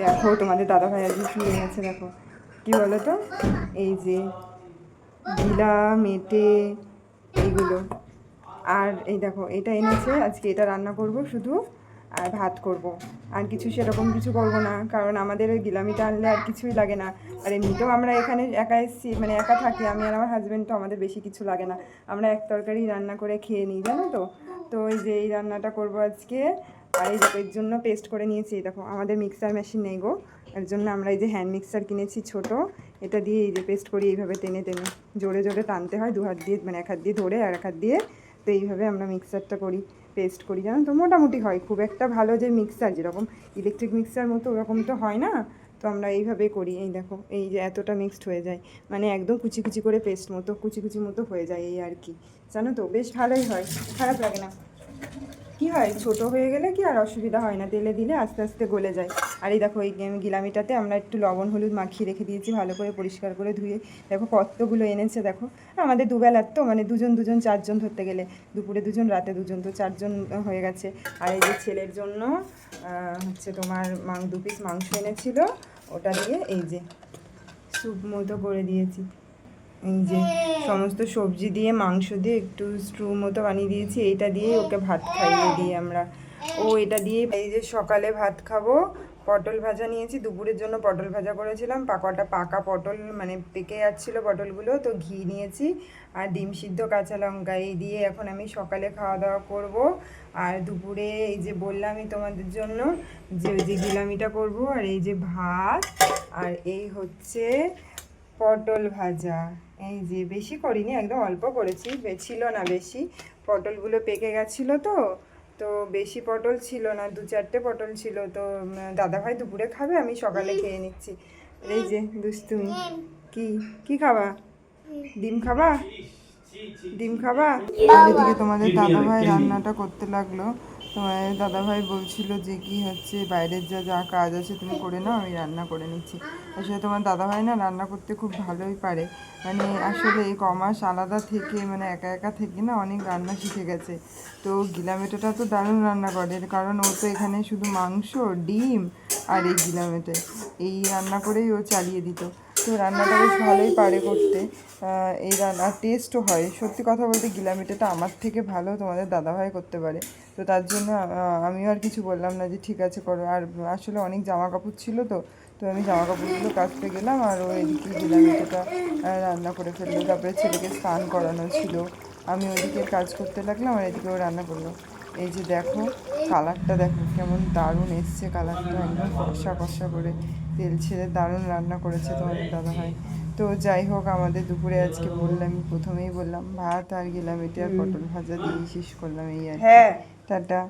দেখো, তোমাদের দাদাভাই আজকে কি এনেছে দেখো। কি বলো তো এই যে গিলা মেটে এইগুলো আর এই দেখো, এটা এনেছে, আজকে এটা রান্না করব শুধু, আর ভাত করব। আর কিছু সেরকম কিছু করব না, কারণ আমাদের ওই গিলামিটা আনলে আর কিছুই লাগে না। আর এমনিতেও আমরা এখানে একা এসেছি মানে একা থাকি, আমি আর আমার হাজব্যান্ড তো আমাদের বেশি কিছু লাগে না। আমরা এক তরকারি রান্না করে খেয়ে নিই, জানো তো? তো ওই যে এই রান্নাটা করব আজকে আর এই এর জন্য পেস্ট করে নিয়েছি, এই দেখো আমাদের মিক্সার মেশিন নেই গো। এর জন্য আমরা এই যে হ্যান্ড মিক্সার কিনেছি ছোট, এটা দিয়ে এই যে পেস্ট করি, এইভাবে টেনে টেনে। জোরে জোরে টানতে হয়, দু হাত দিয়ে মানে এক হাত দিয়ে ধরে আর এক হাত দিয়ে। তো এইভাবে আমরা মিক্সারটা করি পেস্ট করি, জানো তো? মোটামুটি হয়। খুব একটা ভালো যে মিক্সার যেরকম ইলেকট্রিক মিক্সার মতো ওরকম তো হয় না। তো আমরা এইভাবে করি, এই দেখো, এই যে এতটা মিক্সড হয়ে যায়। মানে একদম কুচি কুচি করে পেস্ট মতো, কুচি কুচি মতো হয়ে যায় এই আর কি। জানো তো? বেশ ভালোই হয়। খারাপ লাগে না। কি হয়? ছোট হয়ে গেলে কি আর অসুবিধা হয় না? তেলে দিলে আস্তে আস্তে গলে যায়। আর এই দেখো, এই গিলামিটাতে আমরা একটু লবণ, হলুদ মাখিয়ে রেখে দিয়েছি, ভালো করে পরিষ্কার করে ধুয়ে। দেখো, কতগুলো এনেছে, দেখো। আমাদের দুবেলার তো মানে দুজন দুজন, চারজন ধরতে গেলে। দুপুরে দুজন, রাতে দুজন, তো চারজন হয়ে গেছে। আর এই যে ছেলের জন্য হচ্ছে তোমার মাং, দু পিস মাংস এনেছিল। ওটা দিয়ে এই যে, স্যুপ মতো করে দিয়েছি। এই যে সমস্ত সবজি দিয়ে, মাংস দিয়ে একটু স্ট্রু মতো বানিয়ে দিয়েছি। এইটা দিয়ে ওকে ভাত খাইয়ে দিই আমরা। ও এটা দিয়ে এই যে সকালে ভাত খাব, পটল ভাজা নিয়েছি। দুপুরের জন্য পটল ভাজা করেছিলাম। পাকাটা পাকা পটল মানে পেকে যাচ্ছিল পটলগুলো, তো ঘি নিয়েছি। আর ডিম সিদ্ধ কাঁচা লঙ্কা, এই দিয়ে এখন আমি সকালে খাওয়া দাওয়া করব। আর দুপুরে এই যে বললামই তোমাদের জন্য যে ওই যে গিলামিটা করব, আর এই যে ভাত। আর এই হচ্ছে পটল ভাজা। এই যে বেশি করিনি একদম অল্প করেছি। বে- ছিল না বেশি। পটলগুলো পেকে গেছিল তো তো বেশি পটল ছিল না দু চারটে পটল ছিল। তো দাদাভাই দুপুরে খাবে আমি সকালে খেয়ে নিচ্ছি। এই যে দুষ্টুমি কি? কি খাবা? ডিম। খাবা? ডিম খাবা? এদিকে তোমাদের দাদাভাই রান্নাটা করতে লাগল। তোমাদের দাদাভাই বলছিল যে কি হচ্ছে, বাইরের যা যা কাজ আছে তুমি করে নাও, আমি রান্না করে নিচ্ছি। আসলে তোমার দাদাভাই না রান্না করতে খুব ভালোই পারে। মানে আসলে এই কমাস আলাদা থেকে মানে একা একা থেকে না অনেক রান্না শিখে গেছে। তো গিলামেটোটা তো দারুণ রান্না করে, কারণ ও তো এখানে শুধু মাংস, ডিম আর এই গিলামেটে। এই রান্না করেই ও চালিয়ে দিত। তো রান্নাটা বেশ ভালোই পারে করতে। এই রান্না টেস্টও হয়। সত্যি কথা বলতে গিলা গিলামিটাটা আমার থেকে ভালো তোমাদের দাদাভাই করতে পারে। তো তার জন্য আমিও আর কিছু বললাম না যে ঠিক আছে করো। আর আসলে অনেক জামা কাপড় ছিল তো তো আমি জামা কাপড়গুলো কাচতে গেলাম আর ও এদিকে গিলামিটাটা রান্না করে ফেলল। তারপরে ছেলেকে স্নান করানো ছিল। আমি ওইদিকে কাজ করতে লাগলাম আর এদিকে রান্না করল। এই যে দেখো কালারটা দেখো কেমন দারুণ এসছে কালারটা একদম কষা কষা করে। তেল ছেড়ে দারুণ রান্না করেছে তোমাদের দাদা ভাই তো যাই হোক আমাদের দুপুরে আজকে বললাম প্রথমেই বললাম ভাত আর গেলাম এটা আর পটল ভাজা দিয়ে শেষ করলাম এই আর কি। হ্যাঁ। টাটা।